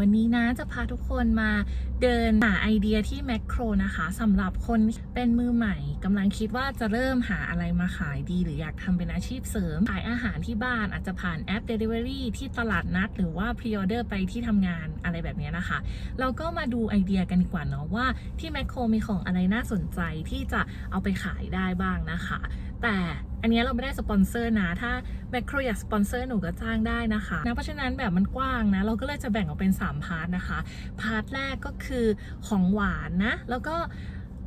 วันนี้นะจะพาทุกคนมาเดินหาไอเดียที่แมคโครนะคะสำหรับคนเป็นมือใหม่กำลังคิดว่าจะเริ่มหาอะไรมาขายดี หรืออยากทำเป็นอาชีพเสริม ขายอาหารที่บ้านอาจจะผ่านแอป Delivery ที่ตลาดนัด หรือว่าพรีออเดอร์ไปที่ทำงานอะไรแบบนี้นะคะ เราก็มาดูไอเดียกันดีกว่าเนาะว่าที่แมคโครมีของอะไรน่าสนใจที่จะเอาไปขายได้บ้างนะคะ แต่อันนี้เราไม่ได้สปอนเซอร์นะ ถ้าแมคโครอยากสปอนเซอร์หนูก็จ้างได้นะคะนะเพราะฉะนั้นแบบมันกว้างนะ เราก็เลยจะแบ่งออกเป็น 3 พาร์ทนะคะ พาร์ทแรกก็คือของหวานนะ แล้วก็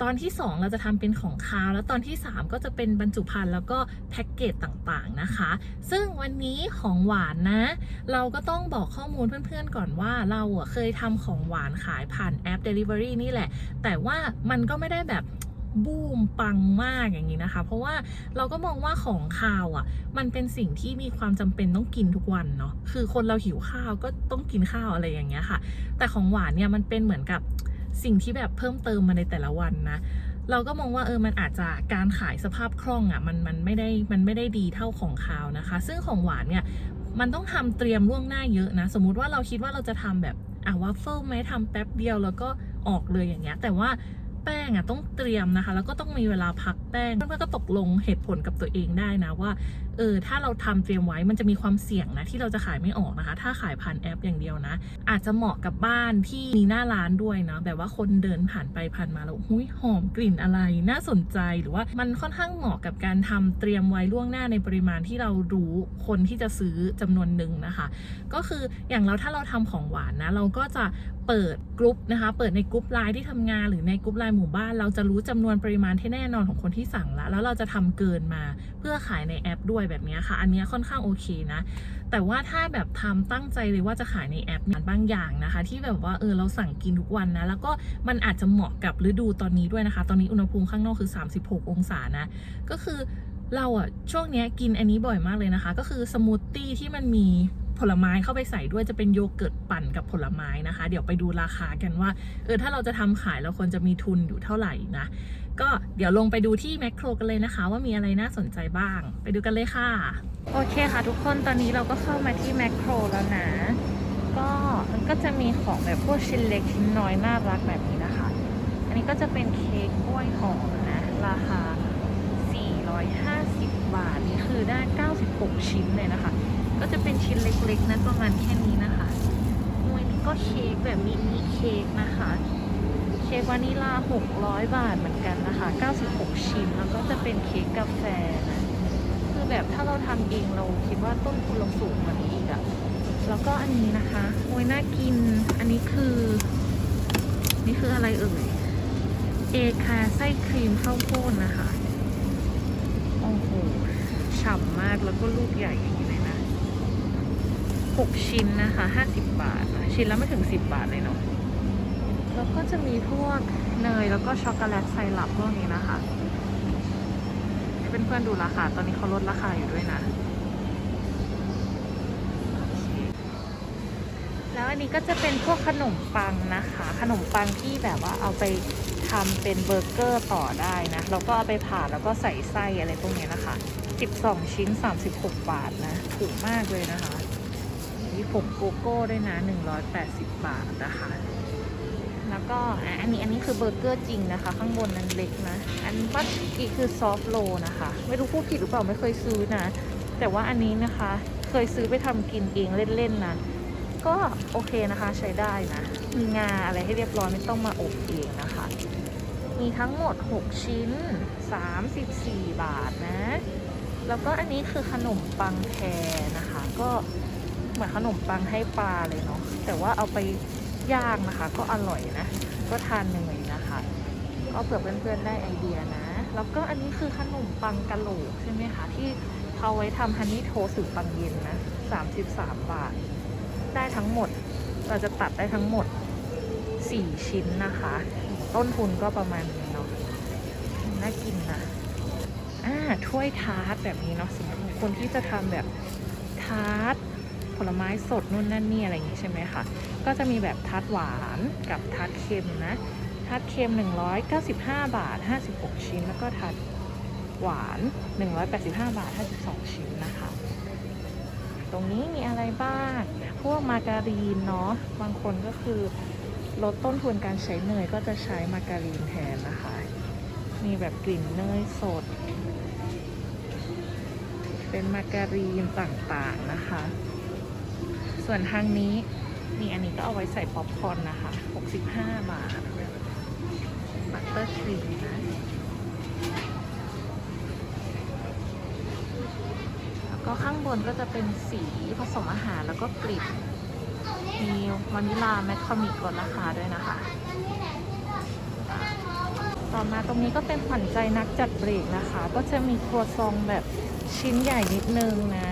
ตอนที่ 2 เราจะทำเป็นของคาว แล้วตอนที่ 3 ก็จะเป็นบรรจุภัณฑ์แล้วก็แพ็กเกจต่างๆนะคะ ซึ่งวันนี้ของหวานนะ เราก็ต้องบอกข้อมูลเพื่อนๆก่อนว่าเราเคยทำของหวานขายผ่านแอป Delivery นี่แหละ แต่ว่ามันก็ไม่ได้แบบ บูมปังมากอย่างนี้นะคะ เพราะว่าเราก็มองว่าของคาวอะ มันเป็นสิ่งที่มีความจำเป็นต้องกินทุกวันเนาะคือคนเราหิวข้าวก็ต้องกินข้าวอะไรอย่างเงี้ยค่ะ แต่ของหวานเนี่ยมันเป็นเหมือนกับสิ่งที่แบบเพิ่มเติมมาในแต่ละวันนะเราก็มองว่าเออ มันอาจจะการขายสภาพคล่องอะ่ะ มันมันไม่ได้ มันไม่ได้ดีเท่าของคาวนะคะ ซึ่งของหวานเนี่ย มันต้องทำเตรียมล่วงหน้าเยอะนะ สมมุติว่าเราคิดว่าเราจะทำแบบอะวัฟเฟิลไหมทำแป๊บเดียวแล้วก็ออกเลยอย่างเงี้ย แต่ว่า แป้งอะต้องเตรียมนะคะ แล้วก็ต้องมีเวลาพักแป้งเพื่อนๆก็ตกลงเหตุผลกับตัวเองได้นะว่า เออถ้าเราทำเตรียมไว้มันจะมีความเสี่ยงนะที่เราจะขายไม่ออกนะคะ ถ้าขายผ่านแอปอย่างเดียวนะ อาจจะเหมาะกับบ้านที่มีหน้าร้านด้วยเนาะแบบว่าคนเดินผ่านไปผ่านมาแล้วหุยหอมกลิ่นอะไรน่าสนใจหรือว่ามันค่อนข้างเหมาะกับการทำเตรียมไว้ล่วงหน้าในปริมาณที่เรารู้คนที่จะซื้อจำนวนหนึ่งนะคะ ก็คืออย่างเราถ้าเราทำของหวานนะเราก็จะเปิดกลุ่มนะคะ เปิดในกลุ่มไลน์ที่ทำงานหรือในกลุ่มไลน์หมู่บ้าน เราจะรู้จำนวนปริมาณที่แน่นอนของคนที่สั่งแล้วแล้วเราจะทำเกินมาเพื่อขายในแอปด้วยแบบนี้ค่ะ อันนี้ค่อนข้างโอเคนะ แต่ว่าถ้าแบบทำตั้งใจเลยว่าจะขายในแอปนี่ยบางอย่างนะคะ ที่แบบว่าเออเราสั่งกินทุกวันนะ แล้วก็มันอาจจะเหมาะกับฤดูตอนนี้ด้วยนะคะ ตอนนี้อุณหภูมิข้างนอกคือ 36 องศานะ ก็คือเราอะช่วงนี้กินอันนี้บ่อยมากเลยนะคะ ก็คือสมูทตี้ที่มันมีผลไม้เข้าไปใส่ด้วยจะเป็นโยเกิร์ตปั่นกับผลไม้นะคะ เดี๋ยวไปดูราคากันว่าเออถ้าเราจะทำขายเราควรจะมีทุนอยู่เท่าไหร่นะ ก็เดี๋ยวลงไปดูที่แมคโครกันเลยนะคะ ว่ามีอะไรน่าสนใจบ้าง ไปดูกันเลยค่ะ โอเคค่ะทุกคนตอนนี้เราก็เข้ามาที่แมคโครแล้วนะ ก็มันก็จะมีของแบบพวกชิ้นเล็กชิ้นน้อยน่ารักแบบนี้นะคะ อันนี้ก็จะเป็นเค้กกล้วยหอมนะ ราคา 450 บาทนี่คือได้ 96 ชิ้นเลยนะคะ ก็จะเป็นชิ้นเล็กๆนะประมาณแค่นี้นะคะโอ้ยนี่ก็เค้กแบบมินิเค้กนะคะ ค้กวานิลา 600 บาทเหมือนกันนะคะ 96 ชิ้น แล้วก็จะเป็นเค้กกาแฟนะ คือแบบถ้าเราทำเองเราคิดว่าต้นทุนเราสูงกว่านี้อีกอะแล้วก็อันนี้นะคะโอ้ยน่ากิน อันนี้คือ นี่คืออะไรเอ่ย เอคาไส้ครีมข้าวโพดนะคะ โอ้โห ฉ่ำมากแล้วก็ลูกใหญ่อย่างนี้เลยนะ 6 ชิ้นนะคะ 50 บาท ชิ้นละไม่ถึง 10 บาทเลยเนาะ แล้วก็จะมีพวกเนยแล้วก็ช็อกโกแลตไซรัปพวกนี้นะคะให้เพื่อนๆดูราคา ตอนนี้เขาลดราคาอยู่ด้วยนะ แล้วอันนี้ก็จะเป็นพวกขนมปังนะคะ ขนมปังที่แบบว่าเอาไปทำเป็นเบอร์เกอร์ต่อได้นะ แล้วก็เอาไปผ่าแล้วก็ใส่ไส้อะไรพวกนี้นะคะ 12 ชิ้น 36 บาทนะ ถูกมากเลยนะคะมีผงโกโก้ด้วยนะ 180 บาทนะคะ แล้วก็อันนี้อันนี้คือเบอร์เกอร์จริงนะคะ ข้างบนนั้นเล็กนะ อันบัตอีกคือซอฟโลนะคะ ไม่รู้พูดผิดหรือเปล่าไม่เคยซื้อนะ แต่ว่าอันนี้นะคะเคยซื้อไปทำกินเองเล่นๆนะ ก็โอเคนะคะใช้ได้นะ มีงาอะไรให้เรียบร้อยไม่ต้องมาอบเองนะคะ มีทั้งหมด 6 ชิ้น 34 บาทนะ แล้วก็อันนี้คือขนมปังแพรนะคะ ก็เหมือนขนมปังให้ปลาเลยเนาะแต่ว่าเอาไป ย่างนะคะ ก็อร่อยนะ ก็ทานเนยนะคะ ก็เผื่อเพื่อนๆได้ไอเดียนะ แล้วก็อันนี้คือขนมปังกะโหลกใช่ไหมคะ ที่เขาไว้ทำฮันนี่โทสต์ปังเย็นนะ33 บาท ได้ทั้งหมด เราจะตัดได้ทั้งหมด 4 ชิ้นนะคะ ต้นทุนก็ประมาณนี้เนาะน่ากินนะอ่าถ้วยทาร์ตแบบนี้เนาะสำหรับคนที่จะทำแบบทาร์ตผลไม้สดนู่นนั่นนี่อะไรอย่างงี้ใช่ไหมคะ ก็จะมีแบบทาร์ตหวานกับทาร์ตเค็มนะทาร์ตเค็ม 195 บาท 56 ชิ้น แล้วก็ทาร์ตหวาน 185 บาท 52 ชิ้นนะคะ ตรงนี้มีอะไรบ้าง พวกมาการีนเนาะ บางคนก็คือลดต้นทุนการใช้เนยก็จะใช้มาการีนแทนนะคะ มีแบบกลิ่นเนยสด เป็นมาการีนต่างๆนะคะ ส่วนทางนี้ีอันนี้ก็เอาไว้ใส่ป๊อปคอร์นนะคะ 65 บาท บัตเตอร์ครีมนะแล้วก็ข้างบนก็จะเป็นสีผสมอาหารแล้วก็กลิ่นมีวานิลาแมคคามิกลดราคาด้วยนะคะ ต่อมาตรงนี้ก็เป็นขวัญใจนักจัดเบรกนะคะ ก็จะมีครัวซองแบบชิ้นใหญ่นิดนึงนะ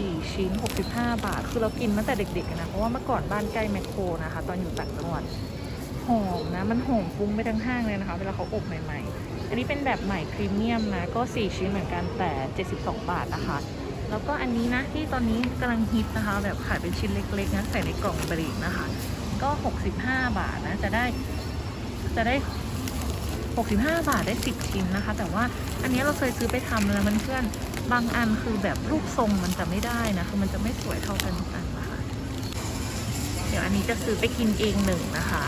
4 ชิ้น 65 บาท คือเรากินมาแต่เด็กๆนะ เพราะว่าเมื่อก่อนบ้านใกล้แมคโครนะคะ ตอนอยู่ต่างจังหวัดหอมนะ มันหอมฟุ้งไปทั้งห้างเลยนะคะ เวลาเขาอบใหม่ๆ อันนี้เป็นแบบใหม่พรีเมียมนะ ก็ 4 ชิ้นเหมือนกันแต่ 72 บาทนะคะ แล้วก็อันนี้นะที่ตอนนี้กำลังฮิตนะคะ แบบขายเป็นชิ้นเล็กๆนะใส่ในกล่องเบรกนะคะ ก็ 65 บาทนะ จะได้ จะได้ 65 บาทได้ 10 ชิ้นนะคะ แต่ว่าอันนี้เราเคยซื้อไปทำแล้วมันเพื่อน บางอันคือแบบรูปทรงมันจะไม่ได้นะคือมันจะไม่สวยเท่ากันทุกอันนะคะเดี๋ยวอันนี้จะซื้อไปกินเองหนึ่งนะคะ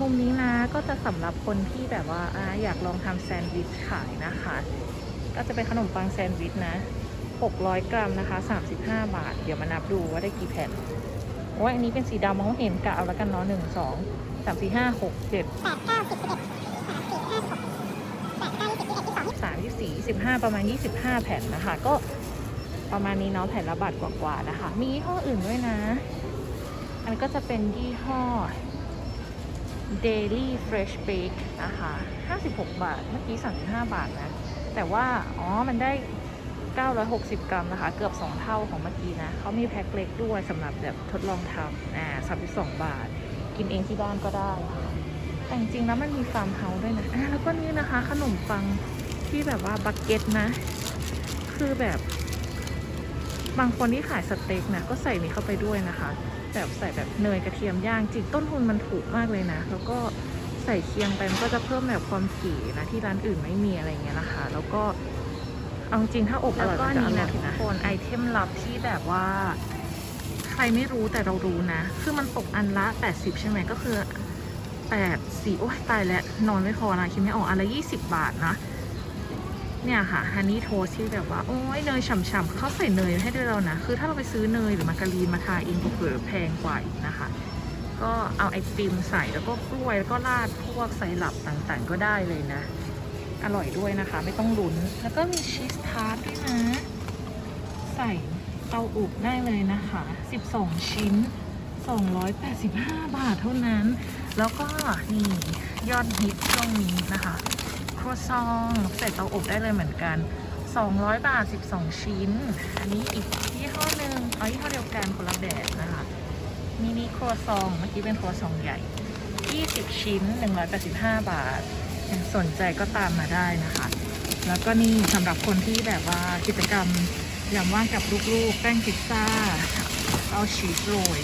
มุมนี้นะก็จะสำหรับคนที่แบบว่าออยากลองทำแซนด์วิชขายนะคะ ก็จะเป็นขนมปังแซนด์วิชนะ 600 กรัมนะคะ 35 บาท เดี๋ยวมานับดูว่าได้กี่แผ่นโอ้ยอันนี้เป็นสีดำมองเห็นกะเอาแล้วกันเนาะหนึ่งสองสามสี่ห้าหกเจ็ดแปดเก้าสิบสิบเอ็ด สามสิบสี่สิบห้าประมาณยี่สิบห้าแผ่นนะคะ ก็ประมาณนี้เนาะแผ่นละบาทกว่าๆนะคะ มียี่ห้ออื่นด้วยนะ อันก็จะเป็นยี่ห้อ Daily Fresh Bake นะคะ 56 บาท เมื่อกี้ 35 บาทนะ แต่ว่า อ๋อ มันได้ 960 กรัมนะคะ เกือบ 2 เท่าของเมื่อกี้นะ เขามีแพ็คเล็กด้วยสำหรับแบบทดลองทำอ่า32 บาท กินเองที่บ้านก็ได้ แต่จริงๆแล้วมันมีฟาร์มเฮาส์ด้วยนะ แล้วก็นี่นะคะ ขนมปัง ที่แบบว่าบักเก็ตนะ คือแบบบางคนที่ขายสเต็กนะก็ใส่นี่เข้าไปด้วยนะคะ แบบใส่แบบเนยกระเทียมย่างจริงต้นทุนมันถูกมากเลยนะ แล้วก็ใส่เคียงไปมันก็จะเพิ่มแบบความเก๋นะที่ร้านอื่นไม่มีอะไรเงี้ยนะคะ แล้วก็เอาจริงถ้าอบอร่อยมันจะอร่อยนะคนไอเทมลับที่แบบว่า ใครไม่รู้แต่เรารู้นะ คือมันตกอันละ 80 ใช่ไหมก็คือ8สี่โอ้ยตายแล้วนอนไม่พอนะคิดไม่ออกอันละ 20 บาทนะ เนี่ยค่ะฮันนี่โทสที่แบบว่า โอ้ยเนยฉ่ำๆเขาใส่เนยให้ด้วยเรานะ คือถ้าเราไปซื้อเนยหรือมาการีนมาทาเองเผื่อแพงกว่าอีกนะคะ ก็เอาไอติมใส่แล้วก็กล้วยแล้วก็ราดพวกไซรัปต่างๆ ก็ได้เลยนะ อร่อยด้วยนะคะ ไม่ต้องลุ้น แล้วก็มีชีสทาร์ตด้วยนะ ใส่เตาอบได้เลยนะคะ 12 ชิ้น 285 บาทเท่านั้น แล้วก็นี่ยอดฮิตช่วงนี้นะคะ ครัวซองใส่เตาอบได้เลยเหมือนกัน 200 บาท 12 ชิ้น อันนี้อีกยี่ห้อหนึ่งเอายี่ห้อเดียวกันคนละแบบนะคะมินิครัวซองเมื่อกี้เป็นครัวซองใหญ่ 20 ชิ้น 185 บาทสนใจก็ตามมาได้นะคะ แล้วก็นี่สำหรับคนที่แบบว่ากิจกรรมยามว่างกับลูกๆ แป้งพิซซ่า เอาชีสโรย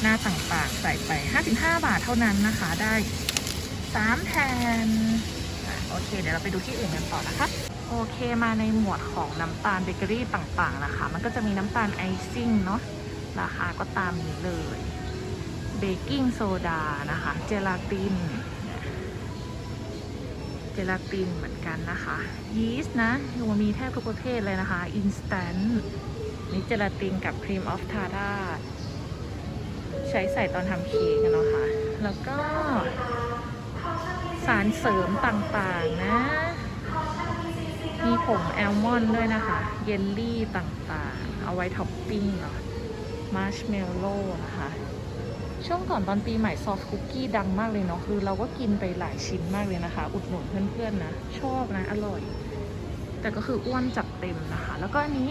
หน้าต่างๆ ใส่ไป 55 บาทเท่านั้นนะคะได้ 3แผ่น โอเค เดี๋ยวเราไปดูที่อื่นกันต่อนะคะ โอเคมาในหมวดของน้ำตาลเบเกอรี่ต่างๆนะคะ มันก็จะมีน้ำตาลไอซิ่งเนาะราคาก็ตามนี้เลยเบกกิ้งโซดานะคะ เจลาติน เจลาตินเหมือนกันนะคะ ยีสต์นะโอ้มีแทบทุกประเภทเลยนะคะ อินสแตนต์นี่เจลาตินกับครีมออฟทาร่าใช้ใส่ตอนทำเค้กกันเนาะค่ะ แล้วก็ สารเสริมต่างๆนะ มีผงแอลมอนด์ด้วยนะคะ เยลลี่ต่างๆ เอาไว้ท็อปปิ้งเนาะมาร์ชเมลโล่นะคะ ช่วงก่อนตอนปีใหม่ซอฟต์คุกกี้ดังมากเลยเนาะ คือเราก็กินไปหลายชิ้นมากเลยนะคะ อุดหนุนเพื่อนๆนะ ชอบนะ อร่อย แต่ก็คืออ้วนจัดเต็มนะคะ แล้วก็อันนี้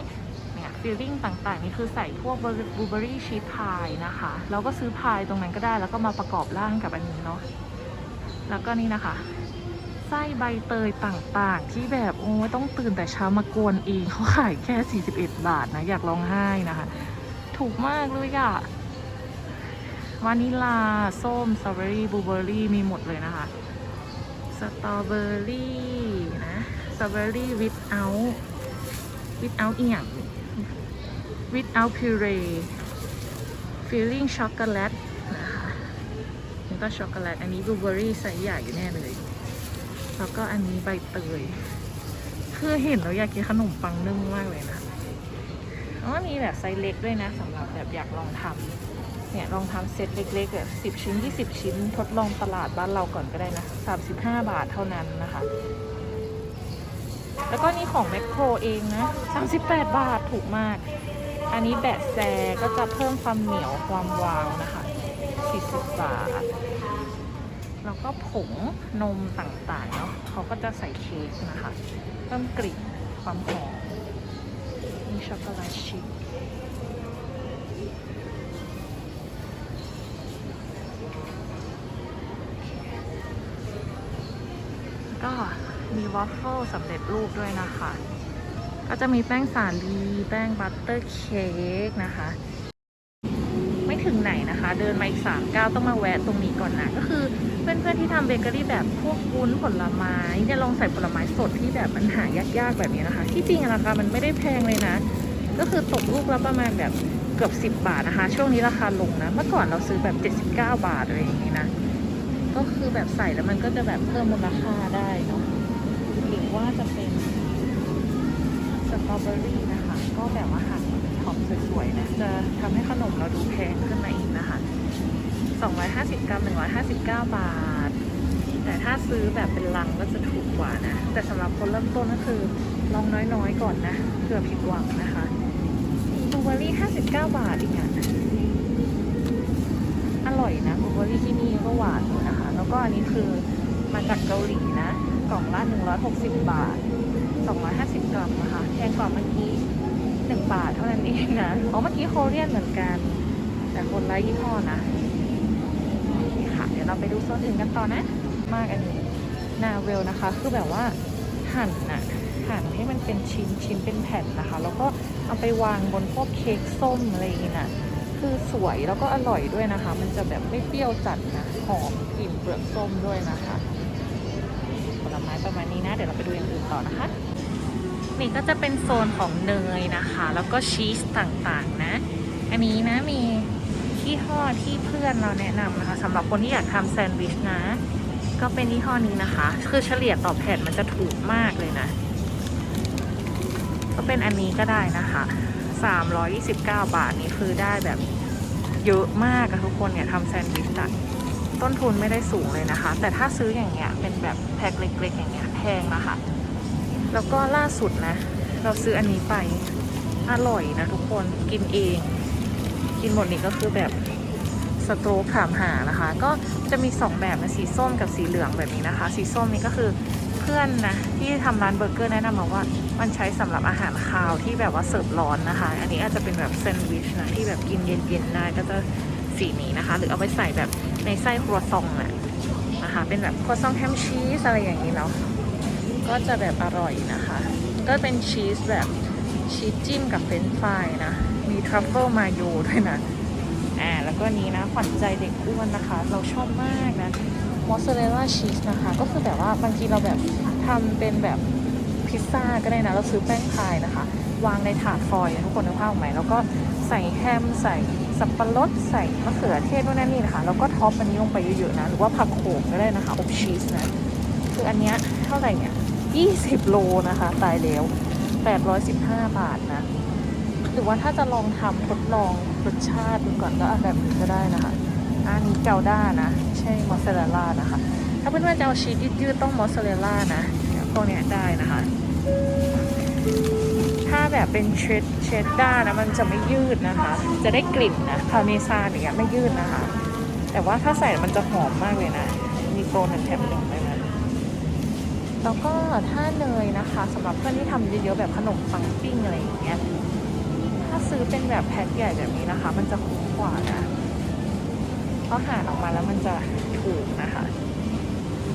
เนี่ยฟิลลิ่งต่างๆ นี่คือใส่พวกบลูเบอรี่ชีสพายนะคะ เราก็ซื้อพายตรงนั้นก็ได้แล้วก็มาประกอบร่างกับอันนี้เนาะ แล้วก็นี่นะคะไส้ใบเตยต่างๆ ที่แบบโอ้ยต้องตื่นแต่เช้ามากวนเองเขาขายแค่ 41 บาทนะ อยากร้องไห้นะคะ ถูกมากเลยอะวานิลา ส้มสตรอเบอรี่บลูเบอร์รี่มีหมดเลยนะคะ สตรอเบอรี่นะสตรอเบอรี่วิ t เอาวิ t เอาอียงวิ t เอาพิเร feeling chocolate นะคะนี่ ก็ช็อกโกแลต อันนี้บลูเบอรี่ไซส์ใหญ่แน่เลย แล้วก็อันนี้ใบเตย คือเห็นแล้วอยากกินขนมปังนึ่งมากเลยนะอ๋อมีแบบไซส์เล็กด้วยนะสำหรับแบบอยากลองทำเนี่ยลองทำเซตเล็กๆแบบสิบชิ้นยี่สิบชิ้น ทดลองตลาดบ้านเราก่อนก็ได้นะสามสิบห้าบาทเท่านั้นนะคะ แล้วก็นี่ของแมคโครเองนะสามสิบแปดบาทถูกมาก อันนี้แบะแซก็จะเพิ่มความเหนียวความวาวนะคะสี่สิบบาท แล้วก็ผงนมต่างๆเนาะเขาก็จะใส่เค้กนะคะเพิ่มกลิ่นความหอมมีช็อกโกแลตชิพก็มีวอฟเฟิลสำเร็จรูปด้วยนะคะ ก็จะมีแป้งสาลี แป้งบัตเตอร์เค้กนะคะ ถึงไหนนะคะ เดินมาอีกสามก้าวต้องมาแวะตรงนี้ก่อนนะก็คือเพื่อนๆที่ทำเบเกอรี่แบบพวกวุ้นผลไม้เนี่ยลองใส่ผลไม้สดที่แบบมันหายากๆแบบนี้นะคะ ที่จริงราคามันไม่ได้แพงเลยนะ ก็คือตกลูกละประมาณแบบเกือบ 10 บาทนะคะ ช่วงนี้ราคาลงนะ เมื่อก่อนเราซื้อแบบ 79 บาทอะไรอย่างนี้นะ ก็คือแบบใส่แล้วมันก็จะแบบเพิ่มมูลค่าได้เนาะหรือว่าจะเป็นสตรอเบอรี่นะคะ ก็แบบว่าหั่น สวยๆนะจะทำให้ขนมเราดูแพงขึ้นมาอีกนะคะ 250 กรัม 159 บาท แต่ถ้าซื้อแบบเป็นลังก็จะถูกกว่านะ แต่สำหรับคนเริ่มต้นก็คือลองน้อยๆก่อนนะเผื่อผิดหวังนะคะบลูเบอรี่ 59 บาทอีกอะอร่อยนะบลูเบอรี่ที่นี่ก็หวานอยู่นะคะ แล้วก็อันนี้คือมาจากเกาหลีนะ กล่องละ 160 บาท 250 กรัมนะคะแพงกว่าเมื่อกี้ 1 บาทเท่านั้นเองนะอ๋อเมื่อกี้โคเรียนเหมือนกัน แต่คนละยี่ห้อนะโอเคค่ะ เดี๋ยวเราไปดูโซนอื่นกันต่อนะ มากอันนี้นาเวลนะคะ คือแบบว่าหั่นน่ะหั่นให้มันเป็นชิ้นชิ้นเป็นแผ่นนะคะ แล้วก็เอาไปวางบนพวกเค้กส้มอะไรอย่างงี้นะคือสวยแล้วก็อร่อยด้วยนะคะ มันจะแบบไม่เปรี้ยวจัดนะหอมกลิ่นเปลือกส้มด้วยนะคะ ผลไม้ประมาณนี้นะ เดี๋ยวเราไปดูอย่างอื่นต่อนะคะ นี่ก็จะเป็นโซนของเนยนะคะ แล้วก็ชีสต่างๆนะ อันนี้นะมียี่ห้อที่เพื่อนเราแนะนำนะคะสำหรับคนที่อยากทำแซนด์วิชนะ ก็เป็นยี่ห้อนี้นะคะ คือเฉลี่ยต่อแผ่นมันจะถูกมากเลยนะ ก็เป็นอันนี้ก็ได้นะคะ329 บาทนี่คือได้แบบเยอะมากอะทุกคนเนี่ยทำแซนด์วิชอะต้นทุนไม่ได้สูงเลยนะคะ แต่ถ้าซื้ออย่างเงี้ยเป็นแบบแพ็คเล็กๆอย่างเงี้ยแพงนะคะ แล้วก็ล่าสุดนะ เราซื้ออันนี้ไป อร่อยนะทุกคนกินเอง กินหมดนี้ก็คือแบบสโตรกถามหานะคะ ก็จะมี 2 แบบนะสีส้มกับสีเหลืองแบบนี้นะคะ สีส้มนี่ก็คือเพื่อนนะที่ทำร้านเบอร์เกอร์แนะนำมาว่ามันใช้สำหรับอาหารคาวที่แบบว่าเสิร์ฟร้อนนะคะ อันนี้อาจจะเป็นแบบแซนด์วิชนะที่แบบกินเย็นๆได้ก็จะสีนี้นะคะ หรือเอาไปใส่แบบในไส้ครัวซองอะนะคะ เป็นแบบครัวซองแฮมชีสอะไรอย่างนี้เนาะ ก็จะแบบอร่อยนะคะ ก็เป็นชีสแบบชีสจิ้มกับเฟรนช์ฟรายนะ มีทรัฟเฟิลมาโยด้วยนะ อ่า แล้วก็นี้นะขวัญใจเด็กอ้วนนะคะ เราชอบมากนะ มอสซาเรลล่าชีสนะคะ ก็คือแบบว่าบางทีเราแบบทำเป็นแบบพิซซ่าก็ได้นะ เราซื้อแป้งพายนะคะ วางในถาดฟอยล์ทุกคนนึกภาพออกไหมแล้วก็ใส่แฮมใส่สับปะรดใส่มะเขือเทศนู่นนั่นนี่นะคะ แล้วก็ท็อปอันนี้ลงไปเยอะๆนะ หรือว่าผักโขมก็ได้นะคะอบชีสนะ คืออันเนี้ยเท่าไหร่เนี่ย 20 โลนะคะ ตายแล้ว 815 บาทนะ หรือว่าถ้าจะลองทำทดลองรสชาติดูก่อนก็อันแบบนี้ก็ได้นะคะอันนี้เกาด้านะ ใช่มอสซาเรลล่านะคะ ถ้าเพื่อนๆจะเอาชีสยืดๆต้องมอสซาเรลล่านะพวกนี้ได้นะคะ ถ้าแบบเป็นเชดเชดด้านะมันจะไม่ยืดนะคะ จะได้กลิ่นนะพาเมซานอย่างเงี้ยไม่ยืดนะคะ แต่ว่าถ้าใส่มันจะหอมมากเลยนะ มีโปรหนึ่งแถมหนึ่งเลยนะ แล้วก็ถ้าเนยนะคะสำหรับเพื่อนที่ทำเยอะๆแบบขนมปังปิ้งอะไรอย่างเงี้ยถ้าซื้อเป็นแบบแพ็คใหญ่แบบนี้นะคะ มันจะคุ้มกว่านะเพราะหาออกมาแล้วมันจะถูกนะคะ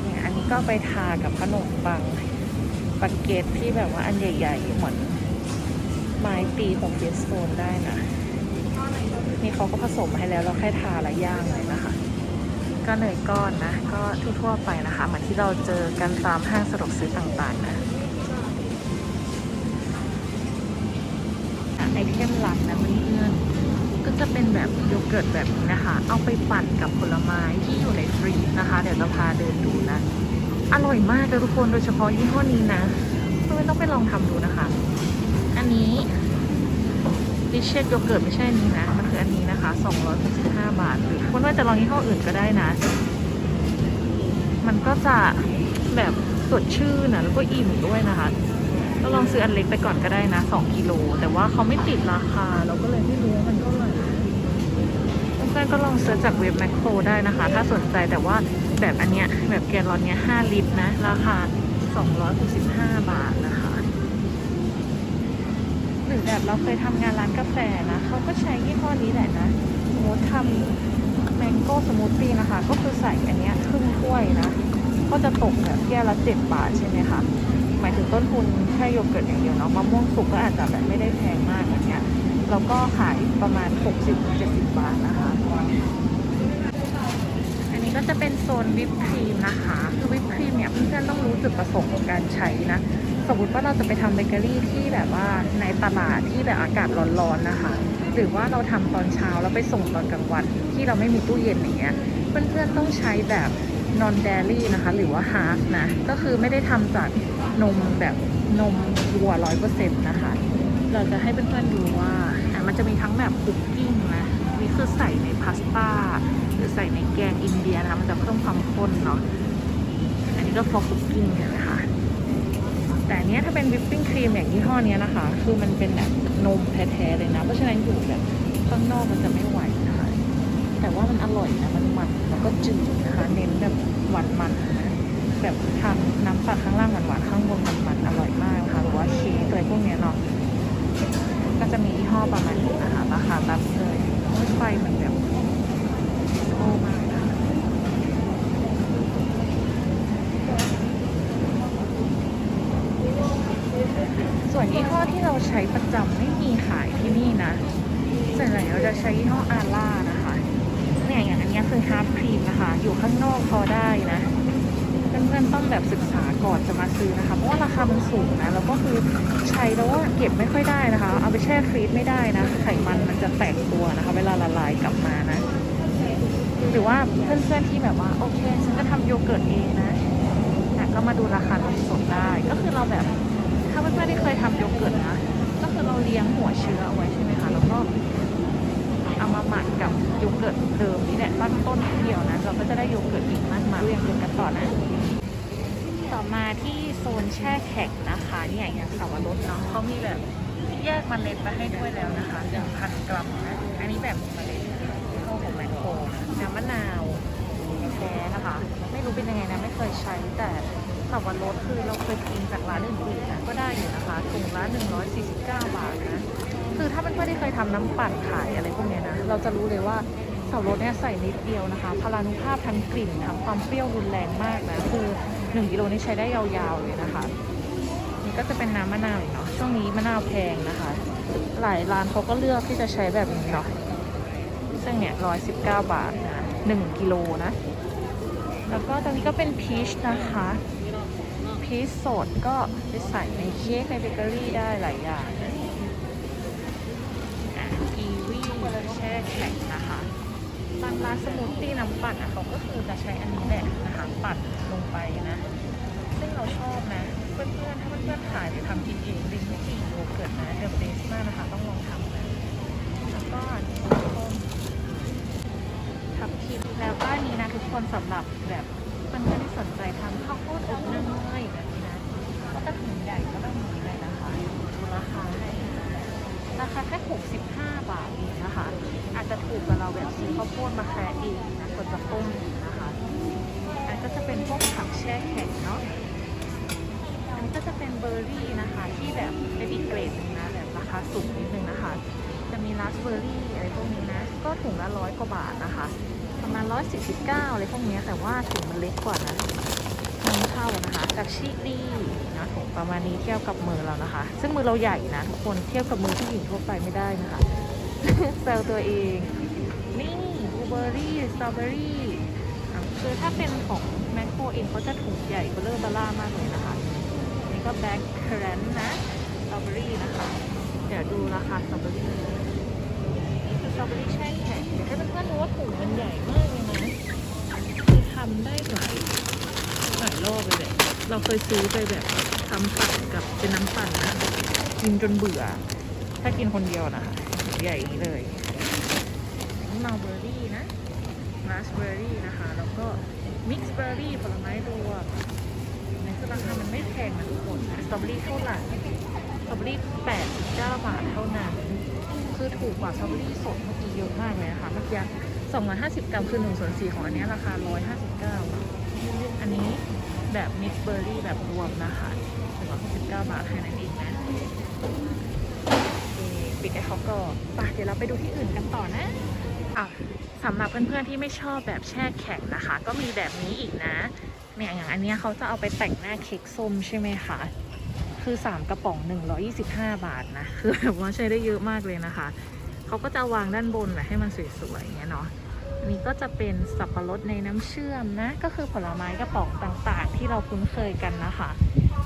เนี่ยอันนี้ก็ไปทากับขนมปังปักเกตที่แบบว่าอันใหญ่ๆเหมือนไม้ตีของเฟสโตนได้นะนี่เขาก็ผสมมาให้แล้วเราแค่ทาและย่างเลยนะคะ ก็เนยก้อนนะ ก็ทั่วๆไปนะคะเหมือนที่เราเจอกันตามห้างสะดวกซื้อต่างๆนะอะไอเทมหลักนะเพื่อนๆก็จะเป็นแบบโยเกิร์ตแบบนี้นะคะ เอาไปปั่นกับผลไม้ที่อยู่ในฟรีซนะคะ เดี๋ยวจะพาเดินดูนะ อร่อยมากเลยทุกคนโดยเฉพาะยี่ห้อนี้นะเพื่อนๆต้องไปลองทำดูนะคะ อันนี้ดิ เชตโยเกิร์ตไม่ใช่อันนี้นะ มันคืออันนี้นะคะ 265 บาท หรือคุณว่าจะลองยี่ห้ออื่นก็ได้นะ มันก็จะแบบสดชื่นนะแล้วก็อิ่มด้วยนะคะก็ลองซื้ออันเล็กไปก่อนก็ได้นะ 2 กิโล แต่ว่าเขาไม่ติดราคา เราก็เลยไม่รู้ว่ามันเท่าไหร่เพื่อนก็ลองเสิร์ชจากเว็บแมคโครได้นะคะ ถ้าสนใจแต่ว่าแบบอันเนี้ยแบบแกลลอนเนี้ย5ลิตรนะ ราคา 265 บาทนะ คะหรือแบบเราเคยทำงานร้านกาแฟนะเขาก็ใช้ยี่ห้อนี้แหละนะสมมติทำแมงโก้สมูทตี้นะคะ ก็คือใส่อันนี้ครึ่งถ้วยนะ ก็จะตกแบบแก้วละเจ็ดบาทใช่ไหมคะหมายถึงต้นทุนแค่โยเกิร์ตอย่างเดียวเนาะมะม่วงสุกก็อาจจะแบบไม่ได้แพงมากอย่างเงี้ยแล้วก็ขายประมาณ 60-70 บาทนะคะ อันนี้ก็จะเป็นโซนวิปครีมนะคะ คือวิปครีมเนี่ยเพื่อนๆต้องรู้จุดประสงค์ของการใช้นะ สมมติว่าเราจะไปทำเบเกอรี่ที่แบบว่าในตลาดที่แบบอากาศร้อนๆนะคะ หรือว่าเราทำตอนเช้าแล้วไปส่งตอนกลางวันที่เราไม่มีตู้เย็นอย่างเงี้ยเพื่อนๆต้องใช้แบบ non dairy นะคะ หรือว่า half นะ ก็คือไม่ได้ทำจากนมแบบนมวัวร้อยเปอร์เซ็นต์นะคะ เราจะให้เพื่อนๆดูว่าอะมันจะมีทั้งแบบคุกกิ้งนะนี่คือใส่ในพาสต้าหรือใส่ในแกงอินเดียนะคะมันจะเพิ่มความข้นเนาะอันนี้ก็พอคุกกิ้งนไหมคะ แต่เนี้ยถ้าเป็นวิปปิ้งครีมอย่างยี่ห้อนี้นะคะ คือมันเป็นแบบนมแท้ๆเลยนะ เพราะฉะนั้นอยู่แบบข้างนอกมันจะไม่ไหวนะคะ แต่ว่ามันอร่อยนะ มันมันแล้วก็จืดนะคะ เน้นแบบหวานมันนะแบบทำน้ำปัดข้างล่างหวานหวานๆข้างบนมันมันๆอร่อยมากนะคะหรือว่าเค้กอะไรพวกเนี้ยเนาะ ก็จะมียี่ห้อประมาณนี้นะคะ ราคาตัดเลยโอ้ยไฟมันแบบโอ้มากนะคะ ส่วนยี่ห้อที่เราใช้ประจำไม่มีขายที่นี่นะ ส่วนใหญ่เราจะใช้ยี่ห้ออาร่านะคะ เนี่ยอย่างอันเนี้ยคือฮาร์ดครีมนะคะ อยู่ข้างนอกพอได้นะ เพื่อนๆต้องแบบศึกษาก่อนจะมาซื้อนะคะ เพราะว่าราคามันสูงนะ แล้วก็คือใช้แล้วว่าเก็บไม่ค่อยได้นะคะ เอาไปแช่ฟ รีซไม่ได้นะ ไขมันมันจะแตกตัวนะคะ เวลาละลายกลับมานะ หรือว่าเพื่อนๆที่แบบว่า โอเค ฉันจะทำโยเกิร์ตเองนะอะก็มาดูราคานมสดได้ ก็คือเราแบบ ถ้าเพื่อนๆที่เคยทำโยเกิร์ตนะ ก็คือเราเลี้ยงหัวเชื้อเอาไว้ใช่ไหมคะ แล้วก็เอามาหมักกับโยเกิร์ตเดิมนี่แหละตั้งต้นทีเดียวนะ เราก็จะได้โยเกิร์ตอีกมากมายดูอย่างกันต่อนะต่อมาที่โซนแช่แข็งนะคะเนี่ยอย่างสาวรสเนาะเขามีแบบ แยกมเมล็ดมาให้ด้วยแล้วนะคะหนึ่งพันกรัมนะอันนี้แบบมีเมล็ดที่เข้าของแมคโครนะน้ำมะนาวแท้นะคะ ไม่รู้เป็นยังไงนะ ไม่เคยใช้แต่สับปะรดคือเราเคยกินจากร้านอื่นๆนะก็ได้อยู่นะคะถุงละ149 บาทนะ คือถ้าเป็นเพื่อนที่เคยทำน้ำปั่นขายอะไรพวกนี้นะ เราจะรู้เลยว่าสับปะรดเนี่ยใส่นิดเดียวนะคะ พลานุภาพทั้งกลิ่นทั้งความเปรี้ยวรุนแรงมากนะ คือ 1กิโลนี่ใช้ได้ยาวๆเลยนะคะ นี่ก็จะเป็นน้ำมะนาวอีกเนาะ ช่วงนี้มะนาวแพงนะคะ หลายร้านเขาก็เลือกที่จะใช้แบบนี้เนาะซึ่งเนี่ย119บเก้าบาทนะ1กิโลนะ แล้วก็ตอนนี้ก็เป็นพีชนะคะพีชสดก็ไปใส่ในเค้กในเบเกอรี่ได้หลายอย่างอะกีวีแช่แข็งนะคะบางร้านสมูทตี้น้ำปั่นอะเขาก็คือจะใช้อันนี้แหละนะคะ ปั่นลงไปนะ ซึ่งเราชอบนะ เพื่อนๆ ถ้าเพื่อนๆขายหรือทำกินเองริมไม่กี่โยเกิร์ตนะเดอะเบสมากนะคะ ต้องลองทำนะแล้วก็อันนี้ส้มทับทิมแล้วก็นี้นะทุกคนสำหรับแบบเพื่อนๆที่สนใจทำข้าวโพดอบเนยแบบนี้นะก็จะถุงใหญ่ก็แบบนี้เลยนะคะดูราคาให้ราคาแค่65 บาทเองนะคะ อาจจะถูกกว่าเราแบบซื้อข้าวโพดมาแค่เองนะกว่าจะต้มนะคะอันก็จะเป็นพวกผักแช่แข็งเนาะ เบอร์รี่นะคะ ที่แบบเป็นอีกเกรดหนึงนะแบบราคาสูงนิดนึงนะคะ จะมีราสเบอร์รี่อะไรพวกนี้นะ ก็ถุงละร้อยกว่าบาทนะคะ ประมาณร้อยสี่สิบเก้าอะไรพวกนี้แต่ว่าถุงมันเล็กกว่านะนำเข้านะคะจากชิลีนะถุงประมาณนี้เทียบกับมือเรานะคะ ซึ่งมือเราใหญ่นะทุกคนเทียบกับมือผู้หญิงทั่วไปไม่ได้นะคะแซวตัวเองนี่บลูเบอร์รี่สตรอเบอรี่คือถ้าเป็นของแมคโครเองเขาจะถุงใหญ่เบลเลอร์บล่ามากเลยนะคะ ก็แบล็คเครนนะสตรอเบอรี่นะคะ เดี๋ยวดูราคาสตรอเบอรี่นี่คือสตรอเบอรี่แช่แข็งเดี๋ยวให้เพื่อนๆดูว่าถุงมันใหญ่มากเลยนะคือทำได้หลายหลายรอบเลยแหละเราเคยซื้อไปแบบทำปั่นกับเป็นน้ำปั่นนะกินจนเบื่อ ถ้ากินคนเดียวนะคะใหญ่อย่างนี้เลยมัลเบอร์รี่นะราสเบอร์รี่นะคะ แล้วก็มิกซ์เบอร์รี่ผลไม้รวมในคือ ราคามันไม่แพงนะทุกคนสตรอเบอรี่เท่าไหร่สตรอเบอรี่แปดสิบาทเท่านั้น คือถูกกว่าสตรอเบอรี่สดเมื่อกี้เยอะมากเลยนะคะเมื่อกี้250กรัมคือ1ส่วน4ของอันนี้ราคา159บเก้าอันนี้แบบมิกซ์เบอร์รี่แบบรวมนะคะ169บเก้าบาทแค่นั้นเองนะปิดไอ้เขาก็ไปเดี๋ยวเราไปดูที่อื่นกันต่อนะอะสำหรับเพื่อนๆที่ไม่ชอบแบบแช่แข็งนะคะ ก็มีแบบนี้อีกนะ เนี่ยอย่างอันนี้เขาจะเอาไปแต่งหน้าเค้กส้มใช่ไหมคะคือ 3 กระป๋อง 125 บาทนะ คือแบบว่าใช้ได้เยอะมากเลยนะคะ เขาก็จะวางด้านบนแบบให้มันสวยๆอย่างเงี้ยเนาะอันนี้ก็จะเป็นสับปะรดในน้ำเชื่อมนะ ก็คือผลไม้กระป๋องต่างๆ ที่เราคุ้นเคยกันนะคะ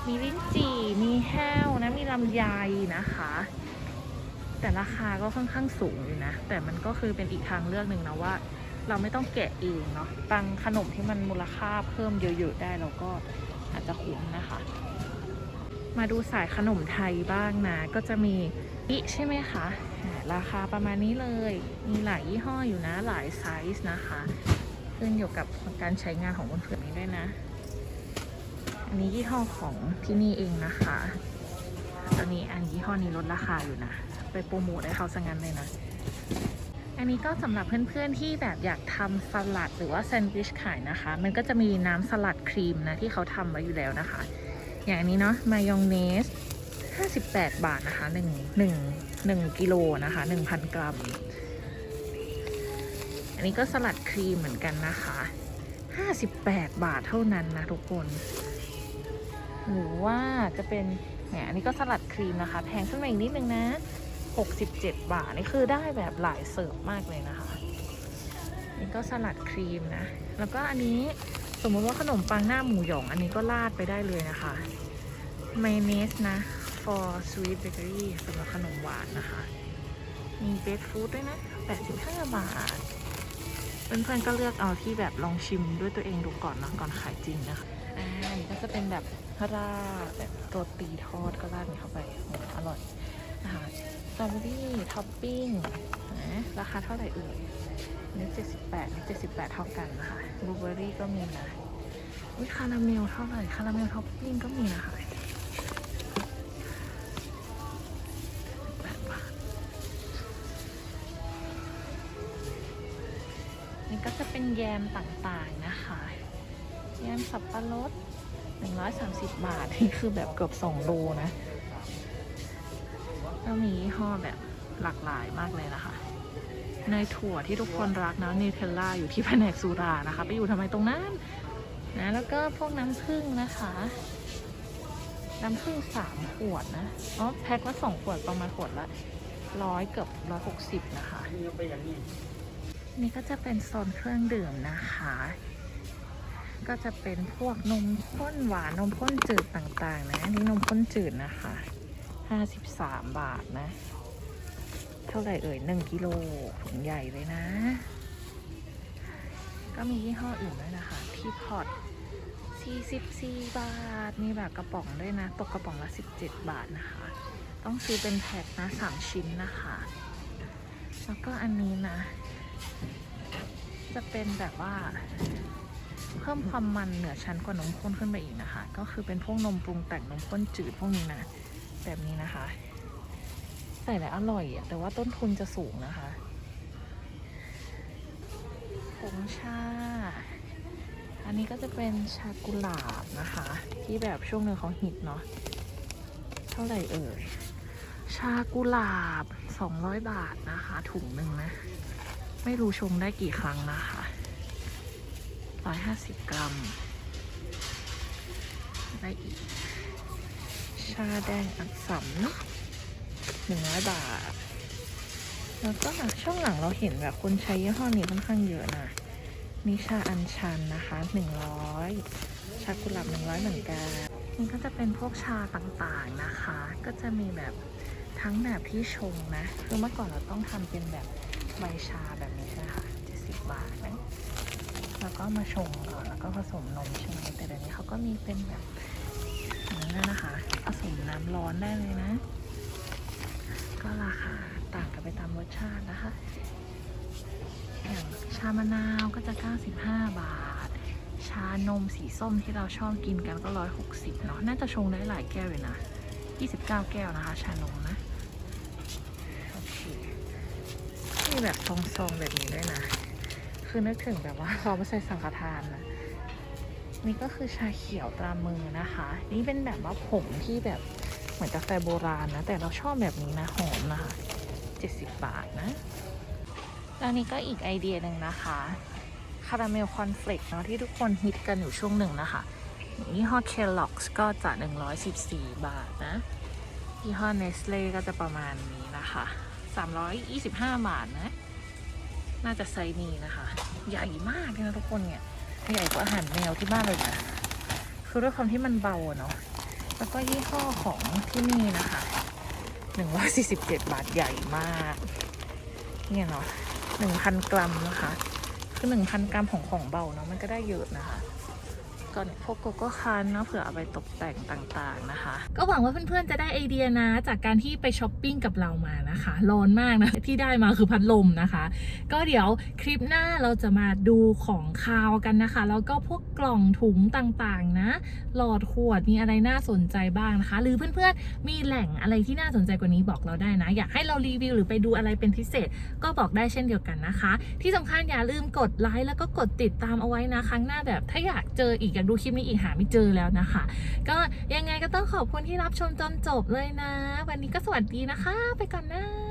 มีลิ้นจี่ มีแห้วนะ มีลำไยนะคะ แต่ราคาก็ค่อนข้างสูงอยู่นะ แต่มันก็คือเป็นอีกทางเลือกหนึ่งนะว่า เราไม่ต้องแกะเองเนาะบางขนมที่มันมูลค่าเพิ่มเยอะๆได้เราก็อาจจะคุ้มนะคะ มาดูสายขนมไทยบ้างนะ ก็จะมีอิใช่ไหมคะ ราคาประมาณนี้เลย มีหลายยี่ห้ออยู่นะ หลายไซส์นะคะ ขึ้นอยู่กับการใช้งานของคนเพื่อนๆนี้ด้วยนะ อันนี้ยี่ห้อของที่นี่เองนะคะ ตอนนี้อันยี่ห้อนี้ลดราคาอยู่นะ ไปโปรโมทให้เขาซะงั้นเลยนะ อันนี้ก็สำหรับเพื่อนๆที่แบบอยากทำสลัดหรือว่าแซนด์วิชขายนะคะ มันก็จะมีน้ำสลัดครีมนะที่เขาทำไว้อยู่แล้วนะคะ อย่างนนี้เนาะมายองเนส 58 บาทนะคะ1 1 1กิโลนะคะ 1,000 กรัม อันนี้ก็สลัดครีมเหมือนกันนะคะ 58 บาทเท่านั้นนะทุกคน หรือว่าจะเป็นเนี่ยอันนี้ก็สลัดครีมนะคะ แพงขึ้นมาอีกนิดนึงนะ 67 บาท นี่คือได้แบบหลายเสิร์ฟมากเลยนะคะ นี่ก็สลัดครีมนะ แล้วก็อันนี้สมมติว่าขนมปังหน้าหมูหยอง อันนี้ก็ราดไปได้เลยนะคะมายเนสนะ for sweet bakery สำหรับขนมหวานนะคะ มีเบคฟู้ดด้วยนะ 85 บาท เพื่อนๆก็เลือกเอาที่แบบลองชิมด้วยตัวเองดูก่อนนะก่อนขายจริงนะคะอ่าอันนี้ก็จะเป็นแบบราดแบบโรตีทอดก็ราดเข้าไปอร่อยนะคะ ตรอเบอรี่ท็อปปิ้งนะราคาเท่าไหร่เอ่ยนี่78นี่78เท่ากันนะคะบลูเบอรี่ก็มีนะวิคาราเมลเท่าไหร่คาราเมลท็อปปิ้งก็มีนะคะ8บาทนี่ก็จะเป็นแยมต่างๆนะคะ แยมสับปะรด 130 บาท นี่คือแบบเกือบ 2 โลนะ ก็มียี่ห้อแบบหลากหลายมากเลยนะคะเนยถั่วที่ทุกคนรักนะเนเทลล่าอยู่ที่แผนกสุรานะคะ ไปอยู่ทำไมตรงนั้นนะแล้วก็พวกน้ำผึ้งนะคะ น้ำผึ้งสามขวดนะอ๋อแพ็คละสองขวดประมาณขวดละร้อยเกือบร้อยหกสิบนะคะ นี่ก็จะเป็นโซนเครื่องดื่มนะคะ ก็จะเป็นพวกนมข้นหวานนมข้นจืดต่างๆ นะนี่นมข้นจืดนะคะ 53 บาทนะ เท่าไหร่เอ่ย 1 กิโลถุงใหญ่เลยนะ ก็มียี่ห้ออื่นด้วยนะคะ ที่พอต44 บาท มีแบบกระป๋องด้วยนะ ตกกระป๋องละ 17 บาทนะคะ ต้องซื้อเป็นแพ็คนะ 3 ชิ้นนะคะ แล้วก็อันนี้นะ จะเป็นแบบว่าเพิ่มความมันเหนือชั้นกว่านมข้นขึ้นไปอีกนะคะ ก็คือเป็นพวกนมปรุงแต่งนมข้นจืดพวกนี้นะ แบบนี้นะคะ ใส่แล้วอร่อยอะแต่ว่าต้นทุนจะสูงนะคะผงชา อันนี้ก็จะเป็นชากุหลาบนะคะ ที่แบบช่วงหนึ่งเขาฮิตเนาะเท่าไหร่เอ่ยชากุหลาบ 200 บาทนะคะ ถุงหนึ่งนะ ไม่รู้ชงได้กี่ครั้งนะคะร้อยห้าสิบกรัม ได้อีก ชาแดงอักสัมหนึ่งร้อยบาท แล้วก็ช่วงหลังเราเห็นแบบคนใช้ยี่ห้อนี้ค่อนข้างเยอะนะ มีชาอัญชันนะคะหนึ่งร้อยชากุหลาบหนึ่งร้อยเหมือนกัน นี่ก็จะเป็นพวกชาต่างๆนะคะ ก็จะมีแบบทั้งแบบที่ชงนะ คือเมื่อก่อนเราต้องทำเป็นแบบใบชาแบบนี้ใช่ไหมคะ70บบาทนะแล้วก็มาชงก่อนแล้วก็ผสมนมใช่ไหมแต่เดี๋ยวนี้เขาก็มีเป็นแบบ นี้แล้วนะคะผสมน้ำร้อนได้เลยนะ ก็ราคาต่างกันไปตามรสชาตินะคะ อย่างชามะนาวก็จะ 95 บาท ชานมสีส้มที่เราชอบกินกันก็ 160เนาะน่าจะชงได้หลายแก้วเลยนะ 29 แก้วนะคะ ชานมนะโอเคมีแบบซองๆแบบนี้ด้วยนะ คือนึกถึงแบบว่าเราไม่ใส่สังฆทานนะ นี่ก็คือชาเขียวตรามือนะคะ นี่เป็นแบบว่าผงที่แบบเหมือนกาแฟโบราณนะ แต่เราชอบแบบนี้นะหอมนะคะ70 บาทนะแล้วนี่ก็อีกไอเดียหนึ่งนะคะคาราเมลคอนเฟลกเนาะที่ทุกคนฮิตกันอยู่ช่วงหนึ่งนะคะยี่ห้อเคลล็อกก็จะ 114 บาทนะยี่ห้อเนสเล่ก็จะประมาณนี้นะคะ 325 บาทนะ น่าจะไซนี้นะคะ ใหญ่มากเลยนะทุกคนเนี่ย ใหญ่กว่าอาหารแมวที่บ้านเลยนะคือด้วยความที่มันเบาเนาะแล้วก็ยี่ห้อของที่นี่นะคะ147บาทใหญ่มาก เนี่ยเนาะ1,000กรัมนะคะ คือ1,000กรัมของของเบาเนาะมันก็ได้เยอะนะคะ ก็เนี่ยพวกโกโก้คันเนาะเผื่อเอาไปตกแต่งต่างๆนะคะ ก็หวังว่าเพื่อนๆจะได้ไอเดียนะ จากการที่ไปช้อปปิ้งกับเรามานะคะร้อนมากนะที่ได้มาคือพัดลมนะคะ ก็เดี๋ยวคลิปหน้าเราจะมาดูของคาวกันนะคะ แล้วก็พวกกล่องถุงต่างๆนะ หลอดขวดมีอะไรน่าสนใจบ้างนะคะ หรือเพื่อนๆมีแหล่งอะไรที่น่าสนใจกว่านี้บอกเราได้นะ อยากให้เรารีวิวหรือไปดูอะไรเป็นพิเศษ ก็บอกได้เช่นเดียวกันนะคะ ที่สำคัญอย่าลืมกดไลค์แล้วก็กดติดตามเอาไว้นะครั้งหน้าแบบถ้าอยากเจออีกากดูคลิปนี้อีกหาไม่เจอแล้วนะคะ ก็ยังไงก็ต้องขอบคุณที่รับชมจนจบเลยนะ วันนี้ก็สวัสดีนะคะ ไปก่อนนะ